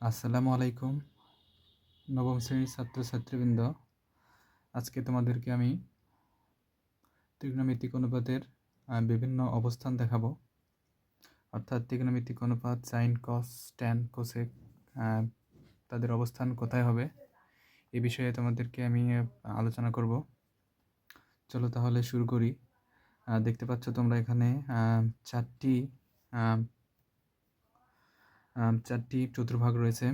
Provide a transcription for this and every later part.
আসসালামু আলাইকুম, নবম শ্রেণির ছাত্রছাত্রীবৃন্দ। আজকে তোমাদেরকে আমি ত্রিগ্নমিতিক অনুপাতের বিভিন্ন অবস্থান দেখাবো। অর্থাৎ ত্রিগ্নমিতিক অনুপাত, সাইন, কস, ট্যান, কোসেক তাদের অবস্থান কোথায় হবে, এ বিষয়ে তোমাদেরকে আমি আলোচনা করব। চলো তাহলে শুরু করি। দেখতে পাচ্ছ তোমরা এখানে চারটি চারটি চতুর্ভাগ রয়েছে।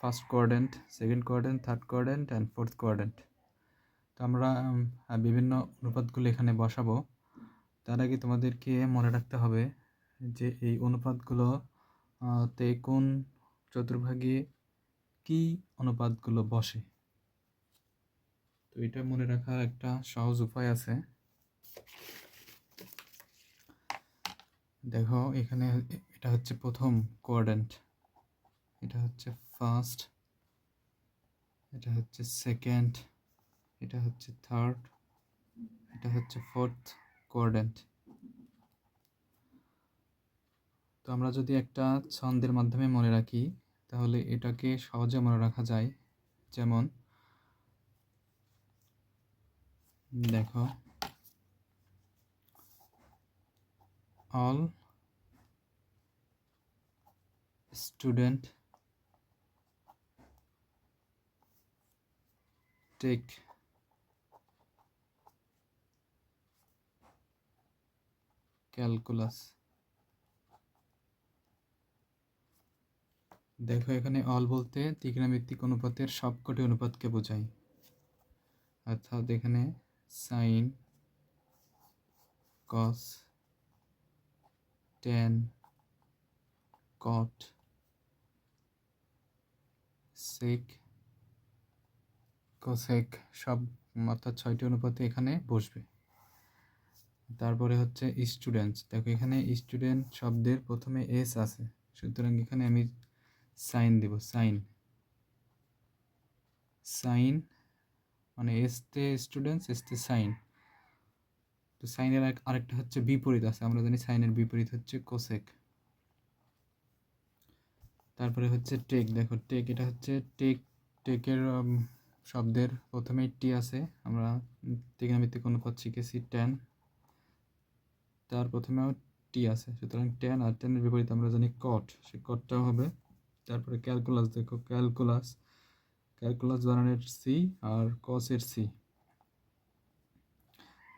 First quadrant second quadrant third quadrant and fourth quadrant তো আমরা বিভিন্ন অনুপাতগুলো এখানে বসাবো। তার আগে তোমাদেরকে মনে রাখতে হবে যে এই অনুপাতগুলো তে কোন চতুর্ভাগে কি অনুপাতগুলো বসে। তো এটা মনে রাখার একটা সহজ উপায় আছে। দেখো, এখানে এটা হচ্ছে প্রথম কোয়ার্ডেন্ট এটা হচ্ছে ফার্স্ট এটা হচ্ছে সেকেন্ড এটা হচ্ছে থার্ড এটা হচ্ছে ফোর্থ কোয়ার্ডেন্ট তো আমরা যদি একটা ছন্দের মাধ্যমে মনে রাখি, তাহলে এটাকে সহজে মনে রাখা যায়। যেমন, দেখো অল স্টুডেন্ট টেক ক্যালকুলাস দেখো, এখানে অল বলতে ত্রিকোণমিতিক অনুপাতের সবকটি অনুপাতকে বোঝায়। অর্থাৎ এখানে sine cos tan cot sec cosec সব অর্থাৎ ছয়টি অনুপাতে এখানে বসবে। তারপরে হচ্ছে স্টুডেন্টস দেখো এখানে স্টুডেন্ট শব্দের প্রথমে এস আছে, সুতরাং এখানে আমি সাইন দেব, সাইন। সাইন মানে এসতে স্টুডেন্টস এসতে সাইন। তো সাইনের আরেকটা হচ্ছে বিপরীত আছে, আমরা জানি সাইনের বিপরীত হচ্ছে কোসেক তারপরে হচ্ছে টেক, দেখো টেক, এটা হচ্ছে টেক, টেকের শব্দের প্রথমে টি আছে। আমরা ত্রিকোণমিতিক অনুপাত শিখেছি টেন তার প্রথমেও টি আছে। সুতরাং টেন আর টেনের বিপরীত আমরা জানি কট সেই কটটাও হবে। তারপরে ক্যালকুলাস দেখো ক্যালকুলাস ক্যালকুলাস বানানের সি আর কসের সি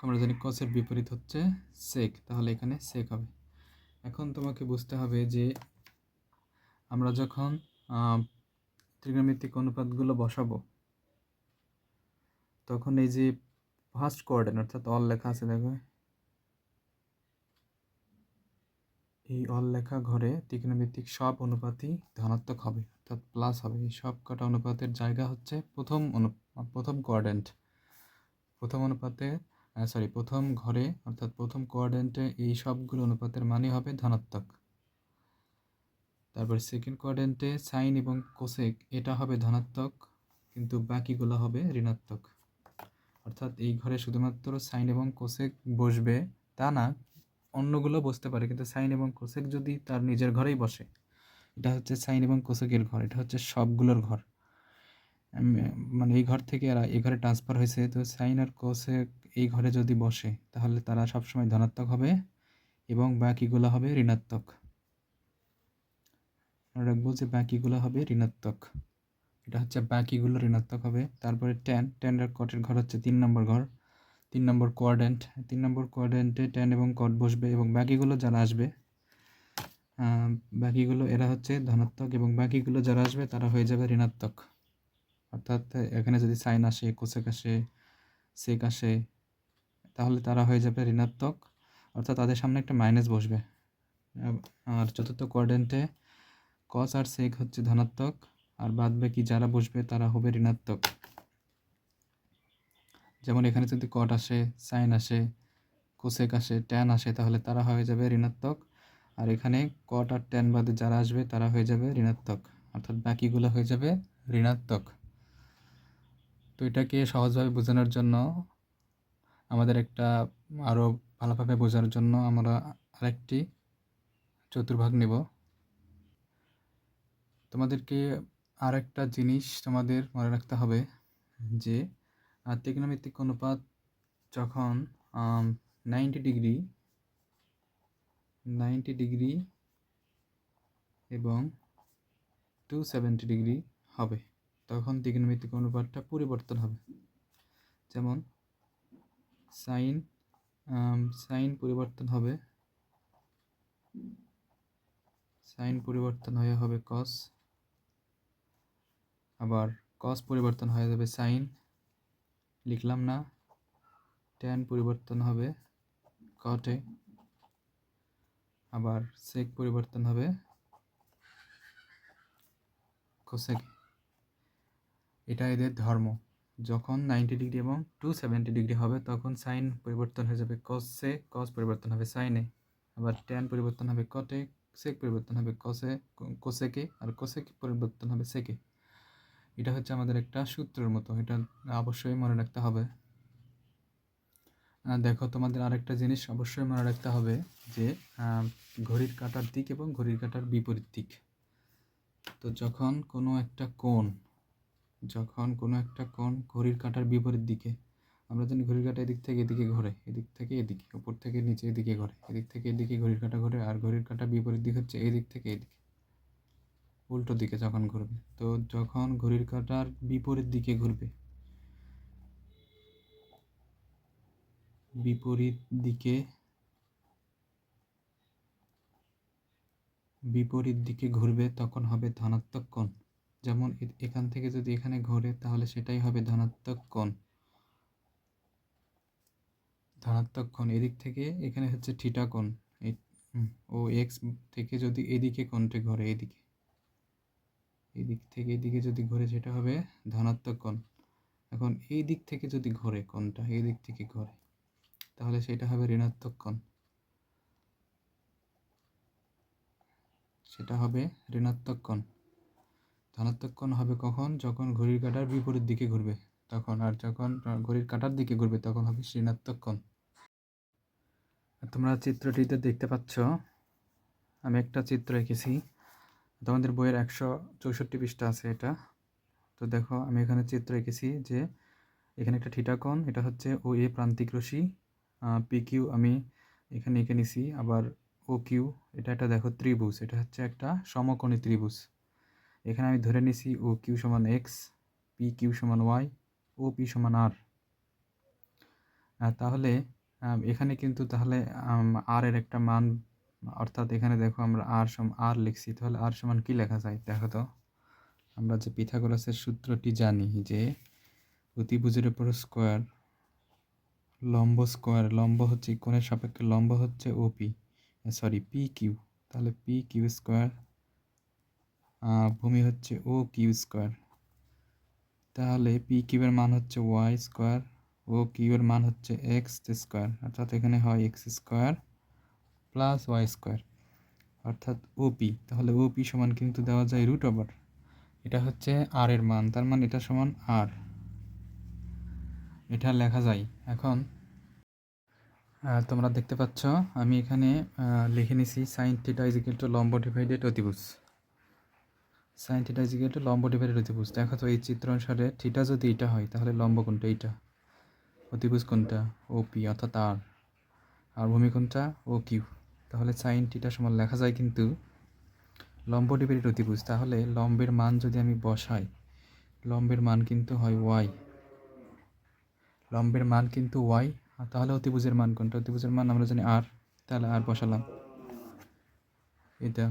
আমরা জানি কসের বিপরীত হচ্ছে সেক তাহলে এখানে সেক হবে। এখন তোমাকে বুঝতে হবে যে আমরা যখন আহ, ত্রিকোণমিতিক অনুপাতগুলো বসাবো তখন এই যে ফার্স্ট কোয়ার্ডেন অর্থাৎ অল লেখা আছে দেখো। এই অল লেখা ঘরে ত্রিকোণমিতিক সব অনুপাতই ধনাত্মক হবে অর্থাৎ প্লাস হবে। এই সব কটা অনুপাতের জায়গা হচ্ছে প্রথম অনু প্রথম কোয়ার্ডেন্ট প্রথম অনুপাতে সরি প্রথম ঘরে অর্থাৎ প্রথম কোয়ার্ডেন্টে এই সবগুলো অনুপাতের মানে হবে ধনাত্মক। তারপর সেকেন্ড কোয়ার্ডেন্টে সাইন এবং কোসেক এটা হবে ধনাত্মক, কিন্তু বাকিগুলো হবে ঋণাত্মক। অর্থাৎ এই ঘরে শুধুমাত্র সাইন এবং কোসেক বসবে, তা না, অন্যগুলো বসতে পারে, কিন্তু সাইন এবং কোসেক যদি তার নিজের ঘরেই বসে, এটা হচ্ছে সাইন এবং কোসেকের ঘর, এটা হচ্ছে সবগুলোর ঘর। মানে এই ঘর থেকে এরা, এই ঘরে ট্রান্সফার হয়েছে, তো সাইন আর কোসেক এই ঘরে যদি বসে, তাহলে তারা সবসময় ধনাত্মক হবে এবং বাকিগুলো হবে ঋণাত্মক। মনে রাখব যে বাকিগুলো হবে ঋণাত্মক। এটা হচ্ছে বাকিগুলো ঋণাত্মক হবে। তারপরে টেন টেন আর কটের ঘর হচ্ছে তিন নম্বর ঘর। তিন নম্বর কোয়ার্ডেন্ট তিন নম্বর কোয়ার্ডেন্টে টেন এবং কট বসবে এবং বাকিগুলো যারা আসবে বাকিগুলো এরা হচ্ছে ধনাত্মক এবং বাকিগুলো যারা আসবে তারা হয়ে যাবে ঋণাত্মক। অর্থাৎ এখানে যদি সাইন আসে কোসেক আসে সেক আসে, তাহলে তারা হয়ে যাবে ঋণাত্মক। অর্থাৎ তাদের সামনে একটা মাইনাস বসবে। আর চতুর্থ কোয়ার্ডেন্টে কস আর সেক হচ্ছে ধনাত্মক, আর বাদ বাকি যারা বসবে তারা হবে ঋণাত্মক। যেমন এখানে যদি কট আসে সাইন আসে কোসেক আসে ট্যান আসে, তাহলে তারা হয়ে যাবে ঋণাত্মক। আর এখানে কট আর ট্যান বাদে যারা আসবে তারা হয়ে যাবে ঋণাত্মক। অর্থাৎ বাকিগুলো হয়ে যাবে ঋণাত্মক। তো এটাকে সহজভাবে বোঝানোর জন্য, আমাদের একটা আরও ভালোভাবে বোঝার জন্য আমরা আরেকটি চতুর্ভাগ নেব। তোমাদেরকে আরেকটা জিনিস তোমাদের মনে রাখতে হবে যে ত্রিকোণমিতিক অনুপাত যখন নাইনটি ডিগ্রি নাইনটি ডিগ্রি এবং টু সেভেন্টি ডিগ্রি হবে, তখন ত্রিকোণমিতিক অনুপাতটা পরিবর্তন হবে। যেমন সাইন সাইন পরিবর্তন হবে সাইন পরিবর্তন হয়ে হবে কস আবার কস পরিবর্তন হয়ে যাবে সাইন লিখলাম না। ট্যান পরিবর্তন হবে কটে আবার সেক পরিবর্তন হবে কোসেক এটা এদের ধর্ম। যখন নাইনটি ডিগ্রি এবং টু সেভেন্টি ডিগ্রি হবে, তখন সাইন পরিবর্তন হয়ে যাবে কসে কস পরিবর্তন হবে সাইনে আবার ট্যান পরিবর্তন হবে কটে সেক পরিবর্তন হবে কসে কোসেকে আর কোসেক পরিবর্তন হবে সেকে এটা হচ্ছে আমাদের একটা সূত্রের মতো, এটা অবশ্যই মনে রাখতে হবে। দেখো তোমাদের আরেকটা জিনিস অবশ্যই মনে রাখতে হবে যে ঘড়ির কাঁটার দিক এবং ঘড়ির কাঁটার বিপরীত দিক। তো যখন কোনো একটা কোণ, যখন কোনো একটা কোণ ঘড়ির কাঁটার বিপরীত দিকে, আমরা জানি ঘড়ির কাটা এদিক থেকে এদিকে ঘোরে, এদিক থেকে এদিকে, উপর থেকে নিচে এদিকে ঘোরে, এদিক থেকে এদিকে ঘড়ির কাঁটা ঘোরে, আর ঘড়ির কাঁটা বিপরীত দিক হচ্ছে এদিক থেকে এদিকে। উল্টো দিকে যখন ঘুরবে। তো যখন ঘড়ির কাঁটার বিপরীত দিকে ঘুরবে, বিপরীত দিকে বিপরীত দিকে ঘুরবে তখন হবে ধনাত্মক কোণ। যেমন এখান থেকে যদি এখানে ঘোরে, তাহলে সেটাই হবে ধনাত্মক কোণ। ধনাত্মক কোণ এদিক থেকে, এখানে হচ্ছে থিটা কোণ। ও এক্স থেকে যদি এদিকে কোণটা ঘোরে, এদিকে। এদিক থেকে এদিকে যদি ঘোরে সেটা হবে ধনাত্মক কোণ। এখন এই দিক থেকে যদি ঘোরে কোণটা, এই দিক থেকে ঘোরে, তাহলে সেটা হবে ঋণাত্মক কোণ। সেটা হবে ঋণাত্মক কোণ। ধনাত্মক কোণ হবে কখন? যখন ঘড়ির কাঁটার বিপরীত দিকে ঘুরবে, তখন। আর যখন ঘড়ির কাঁটার দিকে ঘুরবে, তখন হবে ঋণাত্মক কোণ। তোমরা চিত্রটিতে দেখতে পাচ্ছ, আমি একটা চিত্র এঁকেছি। তোমাদের বইয়ের একশো চৌষট্টি পৃষ্ঠা আছে এটা। তো দেখো, আমি এখানে চিত্র এঁকেছি যে এখানে একটা থিটা কোণ এটা হচ্ছে ও এ প্রান্তিক রশ্মি পি কিউ আমি এখানে এঁকে নিছি। আবার ও কিউ এটা একটা দেখো ত্রিভুজ, এটা হচ্ছে একটা সমকোণী ত্রিভুজ। এখানে আমি ধরে নিছি ও কিউ সমান এক্স পি কিউ সমান ওয়াই ও পি সমান আর। তাহলে এখানে কিন্তু তাহলে আর এর একটা মান অর্থাৎ এখানে দেখো আমরা আর সম আর লিখছি, তাহলে আর সমান কি লেখা যায়? দেখো তো, আমরা যে পিথাগোরাসের সূত্রটি জানি যে অতিভুজের উপর স্কোয়ার লম্ব স্কোয়ার লম্ব হচ্ছে, কোণের সাপেক্ষে লম্ব হচ্ছে ওপি সরি পি কিউ তাহলে পি কিউ স্কোয়ার ভূমি হচ্ছে ও কিউ স্কোয়ার তাহলে পি কিউয়ের মান হচ্ছে ওয়াই স্কোয়ার ও কিউয়ের মান হচ্ছে এক্স স্কোয়ার অর্থাৎ এখানে হয় X square plus Y square অর্থাৎ ওপি তাহলে ওপি সমান কিন্তু দেওয়া যায় রুট ওভার এটা হচ্ছে আর এর মান, তার মানে এটা সমান আর এটা লেখা যায়। এখন তোমরা দেখতে পাচ্ছ, আমি এখানে লিখে নিছি সাইন থিটা ইজিক্যাল টু লম্ব ডিভাইডেড অতিভুজ। সাইন থিটা ইজিক্যাল টু লম্ব ডিভাইডেড অতিভুজ, দেখো তো এই চিত্র অনুসারে থিটা যদি এটা হয়, তাহলে লম্ব কোনটা? এইটা। অতিভুজ কোনটা? ও পি অর্থাৎ আর আর ভূমি কোনটা? ও কিউ তাহলে সাইন থিটা সমান লেখা যায় কিন্তু লম্ব ডিভাইডেড অতিভুজ। তাহলে লম্বের মান যদি আমি বসাই, লম্বের মান কিন্তু হয় ওয়াই লম্বের মান কিন্তু ওয়াই আর তাহলে অতিভুজের মান কোনটা? অতিভুজের মান আমরা জানি আর তাহলে আর বসালাম। এটা,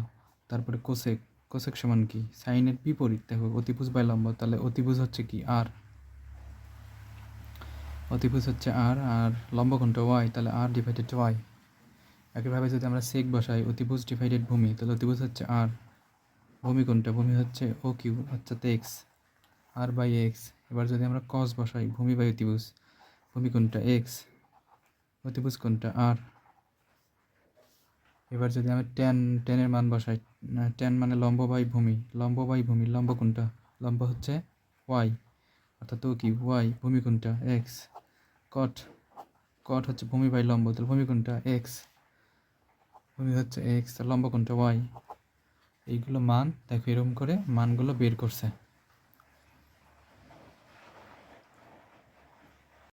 তারপরে কোসেক কোসেক সমান কি? সাইনের বিপরীত, দেখো, অতিভুজ বাই লম্ব, তাহলে অতিভুজ হচ্ছে কি? আর অতিভুজ হচ্ছে আর আর লম্ব কোনটা? ওয়াই তাহলে আর ডিভাইডেড ওয়াই একইভাবে যদি আমরা সেক বসাই অতিভুজ ডিভাইডেড ভূমি, তাহলে অতিভুজ হচ্ছে আর ভূমি কোনটা? ভূমি হচ্ছে ও কিউ অর্থাৎ এক্স আর বাই এক্স এবার যদি আমরা কস বসাই, ভূমি বাই অতিভুজ, ভূমি কোনটা? এক্স অতিভুজ কোনটা? আর এবার যদি আমি টেন টেনের মান বসাই টেন মানে লম্ব বাই ভূমি। লম্ব বাই ভূমি, লম্ব কোনটা? লম্ব হচ্ছে ওয়াই অর্থাৎ ও কি ওয়াই ভূমি কোনটা? এক্স কট কট হচ্ছে ভূমি বাই লম্ব, তাহলে ভূমি কোনটা? এক্স ভূমি হচ্ছে এক্স লম্ব কোনটা ওয়াই এইগুলো মান দেখো এরকম করে মানগুলো বের করছে।